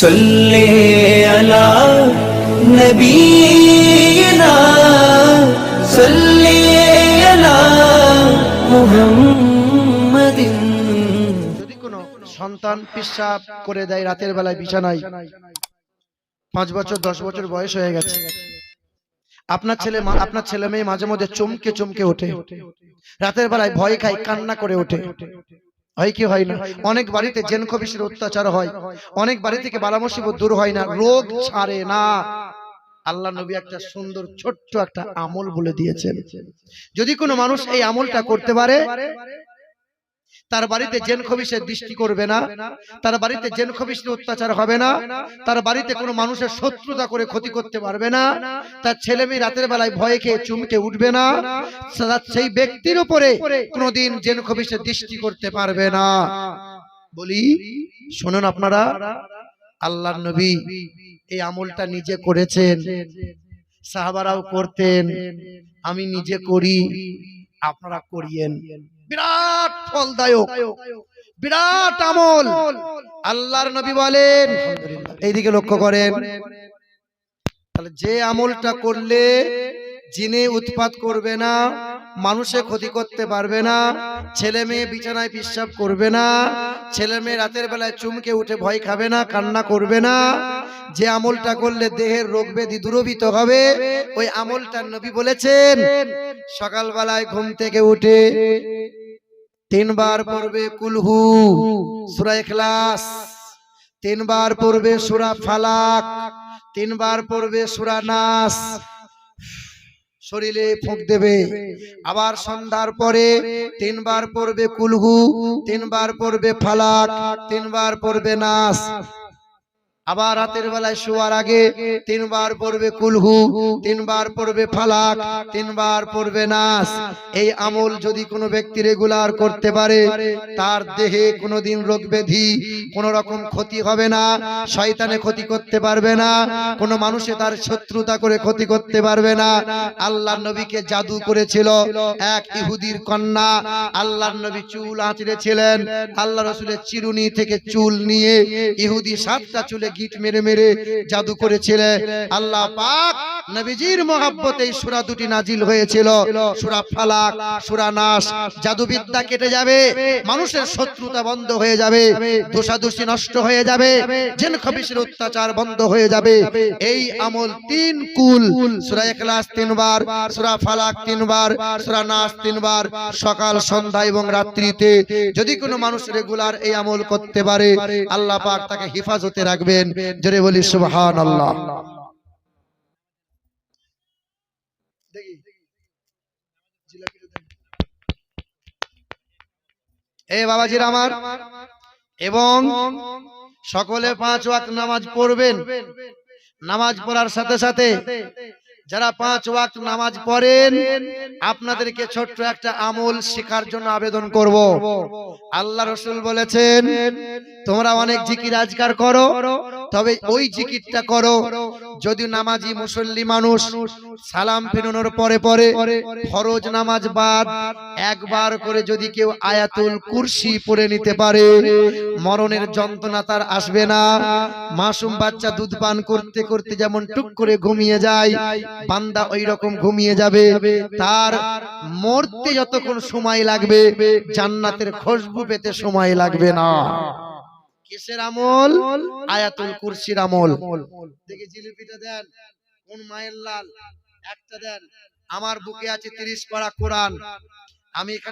صل على نبينا صل على محمد যদি কোনো সন্তান পেশাব করে দেয় রাতের বেলায় বিছানায় পাঁচ বছর দশ বছর বয়স হয়ে গেছে আপনার ছেলে মা- আপনার ছেলে মেয়ে মাঝে মধ্যে চমকে চমকে ওঠে রাতের বেলায় ভয় খায় কান্না করে ওঠে হয় কি হয় না? অনেক বাড়িতে জেন খবিসের অত্যাচার হয়। অনেক বাড়ি থেকে বালা মুসিবত দূর হয় না। রোগ ছাড়ে না। আল্লাহ নবী একটা সুন্দর ছোট্ট একটা আমল বলে দিয়েছেন। যদি কোনো মানুষ এই আমলটা করতে পারে তার বাড়িতে জেন খবিসের দৃষ্টি করবে না। তার বাড়িতে জেন খবিসের অত্যাচার হবে না। তার বাড়িতে কোনো মানুষের শত্রুতা করে ক্ষতি করতে পারবে না। তার ছেলে মেয়ে রাতের বেলায় ভয়ে খেয়ে চুমকে উঠবে না। সেই ব্যক্তির উপরে কোনোদিন জেন খবিসের দৃষ্টি করতে পারবে না। বলি শুনুন আপনারা আল্লাহর নবী এই আমলটা নিজে করেছেন। সাহাবারাও করতেন আমি নিজে করি। আপনারা করিয়েন। বিরাট ফলদায়ক। বিরাট আমল। আল্লাহর নবী বলেন এইদিকে লক্ষ্য করেন। তাহলে যে আমলটা করলে জিনে উৎপাত করবে না। মানুষে ক্ষতি করতে পারবে না, ছেলে মেয়ে বিছানায় পিসাব করবে না, ছেলে মেয়ে রাতের বেলায় চুমকে উঠে ভয় খাবে না, কান্না করবে না। যে আমলটা করলে দেহের রোগ ব্যাধি দূরবিত হবে, ওই আমলটা নবী বলেছেন, সকালবেলায় ঘুম থেকে উঠে তিনবার পড়বে কুলহু, সূরা ইখলাস, তিনবার পড়বে সূরা ফালাক, তিনবার পড়বে সূরা নাস শরীরে ফুঁক দেবে। আবার সন্ধ্যার পরে তিনবার পড়বে কুলহু তিনবার পড়বে ফালাক তিনবার পড়বে নাস। আবার রাতের বেলায় শোয়ার আগে তিনবার পড়বে কুলহু, তিনবার পড়বে ফালাক, তিনবার পড়বে নাস। এই আমল যদি কোনো ব্যক্তি রেগুলার করতে পারে, তার দেহে কোনোদিন রোগ ব্যাধি, কোন রকম ক্ষতি হবে না, শয়তানে ক্ষতি করতে পারবে না, কোনো মানুষে তার শত্রুতা করে ক্ষতি করতে পারবে না। আল্লাহ নবীকে জাদু করেছিল এক ইহুদির কন্যা আল্লাহ নবী চুল আঁচড়েছিলেন, আল্লাহ রসুলের চিরুনি থেকে চুল নিয়ে ইহুদি সাতটা চুলে গিট মেরে মেরে জাদু করেছিলেন আল্লাহ পাক নবীজির মহাব্বতে এই সূরা দুটি নাজিল হয়েছিল। সূরা ফালাক, সূরা নাস, জাদুবিদ্যা কেটে যাবে, মানুষের শত্রুতা বন্ধ হয়ে যাবে, দোষাদোষী নষ্ট হয়ে যাবে, জেন খবিসের অত্যাচার বন্ধ হয়ে যাবে। এই আমল তিন কুল, সূরা ইখলাস তিনবার, সূরা ফালাক তিনবার, সূরা নাস তিনবার, সকাল, সন্ধ্যা এবং রাত্রিতে যদি কোনো মানুষ রেগুলার এই আমল করতে পারে, আল্লাহ পাক তাকে হেফাজতে রাখবেন। জোরে বলি, সুবহানাল্লাহ দেখি জিলাপিটা দেন। এ বাবাজির আমার, এবং সকলে পাঁচ ওয়াক নামাজ পড়বেন। নামাজ পড়ার সাথে সাথে যারা পাঁচ ওয়াক্ত নামাজ পড়েন, আপনাদেরকে ছোট্ট একটা আমল শেখার জন্য আবেদন করব। আল্লাহ রসুল বলেছেন, তোমরা অনেক জিকির আজকার করো তবে ওই জিকিরটা করো। যদি নামাজি মুসল্লি মানুষ সালাম ফেরানোর পরে পরে ফরজ নামাজ বাদ একবার করে যদি কেউ আয়াতুল কুরসি পড়ে নিতে পারে মরণের যন্ত্রণা তার আসবে না। মাসুম বাচ্চা দুধ পান করতে করতে যেমন টুক করে ঘুমিয়ে যায় বান্দা ওই রকম ঘুমিয়ে যাবে। তার মরতে যতক্ষণ সময় লাগবে জান্নাতের খুশবু পেতে সময় লাগবে না। কিসের আমল? আয়াতুল কুরসির আমল। দেখে জিলিপিটা দেন। কোন মায়ের লাল? একটা দেন। আমার বুকে আছে তিরিশ পাড়া কোরআন। আমি এখানে